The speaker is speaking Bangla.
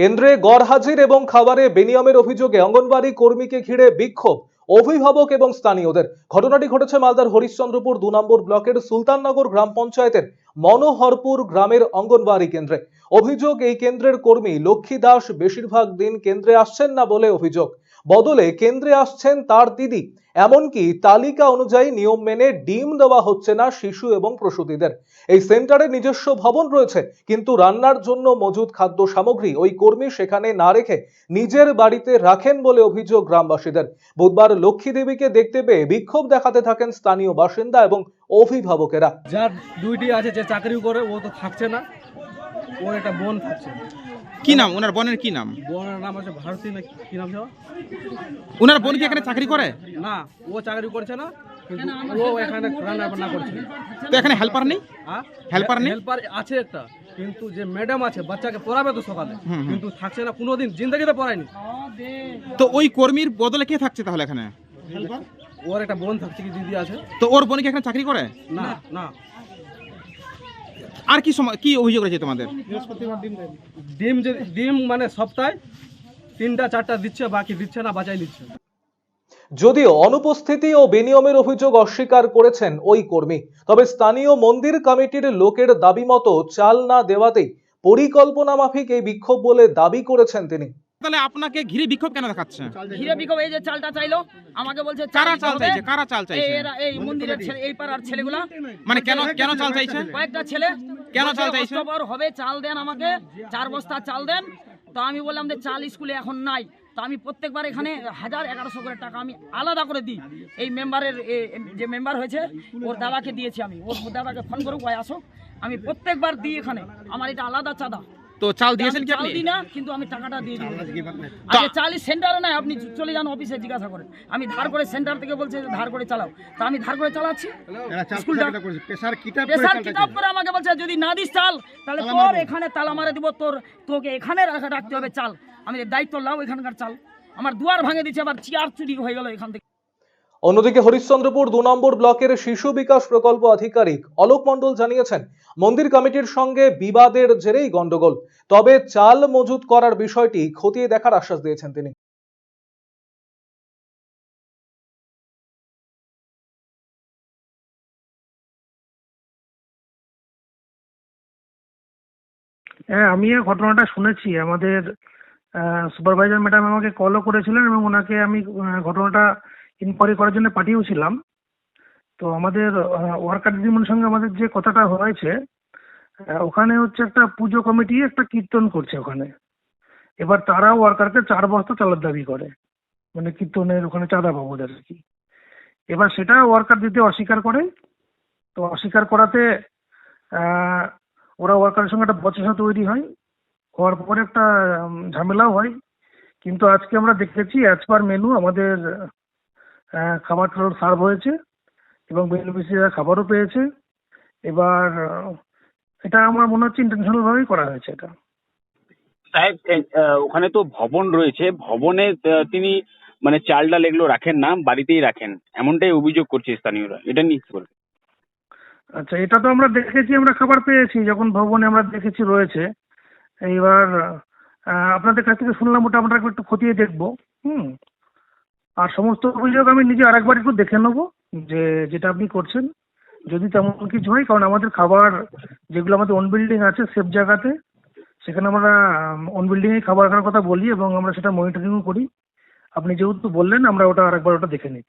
কেন্দ্রে গড় হাজির এবং খাবারে বেনিয়মের অভিযোগে অঙ্গনবাড়ি কর্মীকে ঘিরে বিক্ষোভ। অভিভাবক এবং স্থানীয়দের। ঘটনাটি ঘটেছে মালদার হরিশ্চন্দ্রপুর দু নম্বর ব্লকের সুলতাননগর গ্রাম পঞ্চায়েতের মনোহরপুর গ্রামের অঙ্গনবাড়ি কেন্দ্রে। অভিযোগ, এই কেন্দ্রের কর্মী লক্ষ্মী দাস বেশিরভাগ দিন কেন্দ্রে আসছেন না বলে অভিযোগ। বদলে কেন্দ্রে আসছেন তার দিদি। এমনকি তালিকা অনুযায়ী নিয়ম মেনে ডিম দেওয়া হচ্ছে না শিশু এবং প্রসূতিদের। এই সেন্টারে নিজস্ব ভবন রয়েছে, কিন্তু রান্নার জন্য মজুদ খাদ্য সামগ্রী ওই কর্মী সেখানে না রেখে নিজের বাড়িতে রাখেন বলে অভিযোগ গ্রামবাসীদের। বুধবার লক্ষ্মী দেবীকে দেখতে পেয়ে বিক্ষোভ দেখাতে থাকেন স্থানীয় বাসিন্দা এবং অভিভাবকেরা। যার দুইটি আছে যে চাকরি করে ও তো থাকছে না, ওর একটা বোন থাকছে। কি নাম? ওনার বোনের কি নাম? বোনের নাম আছে ভারতী না কি নাম ওনার বোন কি এখানে চাকরি করে? না ও চাকরি করছে না কিন্তু ও এখানে রান্না বান্না করছে। তো এখানে হেল্পার নেই? Helper নেই? হেল্পার আছে একটা কিন্তু যে ম্যাডাম আছে বাচ্চাকে পড়াবে তো সকালে। কিন্তু থাকছে না কোনোদিন জিন্দগিতে পড়ায়নি। তো ওই কর্মীর বদলে কে থাকছে তাহলে এখানে? ওর একটা বোন থাকছে কি দিদি আছে? তো ওর বোন কি এখানে চাকরি করে? না না। আর কি সময় কি অভিযোগ রয়েছে তোমাদের? ডিম যে ডিম মানে সপ্তাহে তিনটা চারটা দিচ্ছে বাকি দিচ্ছে না বাঁচাই দিচ্ছে। যদিও অনুপস্থিতি ও বেনিয়মের অভিযোগ অস্বীকার করেছেন ওই কর্মী তবে স্থানীয় মন্দির কমিটির লোকের দাবি মতো চাল না দেওয়াতেই পরিকল্পনা মাফিক এই বিক্ষোভ বলে দাবি করেছেন তিনি। তাহলে আপনাকে ঘিরে বিক্ষোভ কেন দেখাচ্ছে? ঘিরে বিকম এই যে চালটা চাইলো আমাকে বলছে কারা চাল চাইছে? কারা চাল চাইছে? এরা- এই মন্দিরের ছেলে এই পাড়ার ছেলেগুলা। মানে কেন কেন চাল চাইছে? কয়েকটা ছেলে। কেন চাল চাইছে? অক্টোবর হবে চাল দেন আমাকে। চার বস্তা চাল দেন। তো আমি বললাম যে চাল স্কুলে এখন নাই। তো আমি প্রত্যেকবার এখানে হাজার এগারোশো করে টাকা আমি আলাদা করে দিই। এই মেম্বারের যে মেম্বার হয়েছে ওর দাদাকে দিয়েছি আমি। ওর দাদাকে ফোন করুক ভাই আসো আমি প্রত্যেকবার দিই এখানে। আমার এটা আলাদা চাঁদা। তো চাল দিয়েছেন কি আপনি? না কিন্তু আমি টাকাটা দিয়ে দিই। আগে চালি সেন্টারে নাই আপনি চলে যান অফিসে জিজ্ঞাসা করেন। আমি ধার করে সেন্টার থেকে বলছে ধার করে চালাও। তা আমি ধার করে চালাচ্ছি। স্কুলটা প্রেসার কিতাব করে আমাকে বলছে যদি না দিস চাল তাহলে তোর এখানে তালা মারে দিব তোর তোকে এখানে রাখা- রাখতে হবে চাল। আমি দায়িত্ব লাও এখানকার চাল। আমার দুয়ার ভাঙে দিচ্ছে আবার চেয়ার চুরি হয়ে গেল এখান থেকে। অন্যদিকে হরিশ্চন্দ্রপুর দু নম্বর ব্লকের শিশু বিকাশ প্রকল্প আধিকারিক অলোক মণ্ডল জানিয়েছেন, মন্দির কমিটির সঙ্গে বিবাদের জেরেই গন্ডগোল তবে চাল মজুত করার বিষয়টি খতিয়ে দেখার আশ্বাস দিয়েছেন তিনি। হ্যাঁ আমি এই ঘটনাটা শুনেছি। আমাদের সুপারভাইজার ম্যাডাম আমাকে কলও করেছিলেন এবং ওনাকে আমি ঘটনাটা ইনকোয়ারি করার জন্য পাঠিয়েছিলাম। তো আমাদের ওয়ার্কার দিদিমণির সঙ্গে আমাদের যে কথাটা হয়েছে ওখানে হচ্ছে একটা পুজো কমিটি, একটা কীর্তন করছে ওখানে। এবার তারা ওয়ার্কারকে চার বস্তা চালের দাবি করে। মানে কীর্তনের ওখানে চাঁদা বাবুদের আর কি। এবার সেটা ওয়ার্কার দিতে অস্বীকার করে। তো অস্বীকার করাতে ওরা ওয়ার্কারের সঙ্গে একটা বচসা তৈরি হয়। হওয়ার পরে একটা ঝামেলাও হয়। কিন্তু আজকে আমরা দেখেছি অ্যাজ পার মেনু আমাদের খাবার টাবার সার্ভ হয়েছে এবং বেনিফিশিয়ারিরা খাবারও পেয়েছে। এবার এটা আমার মনে হচ্ছে ইন্টেনশনাল ভাবেই করা হয়েছে এটা। সাহেব ওখানে তো ভবন রয়েছে। ভবনে তিনি মানে চাল ডাল এগুলো রাখেন না বাড়িতেই রাখেন। এমনটাই অভিযোগ করছে স্থানীয়রা। এটা নিয়ে কি বলবেন? আচ্ছা এটা তো আমরা দেখেছি আমরা খাবার পেয়েছি যখন ভবনে আমরা দেখেছি রয়েছে। এইবার আহ, আপনাদের কাছ থেকে শুনলাম ওটা আমরা একটু খতিয়ে দেখব। হুম। আর সমস্ত অভিযোগ আমি নিজে আরেকবার একটু দেখে নেব যে যেটা আপনি করছেন। যদি তেমন কিছু হয়, কারণ আমাদের খাবার যেগুলো আমাদের অন বিল্ডিং আছে সেফ জায়গাতে, সেখানে আমরা অন বিল্ডিংয়ে খাবার রাখার কথা বলি এবং আমরা সেটা মনিটরিংও করি। আপনি যেহেতু বললেন, আমরা ওটা আরেকবার ওটা দেখে নিচ্ছি।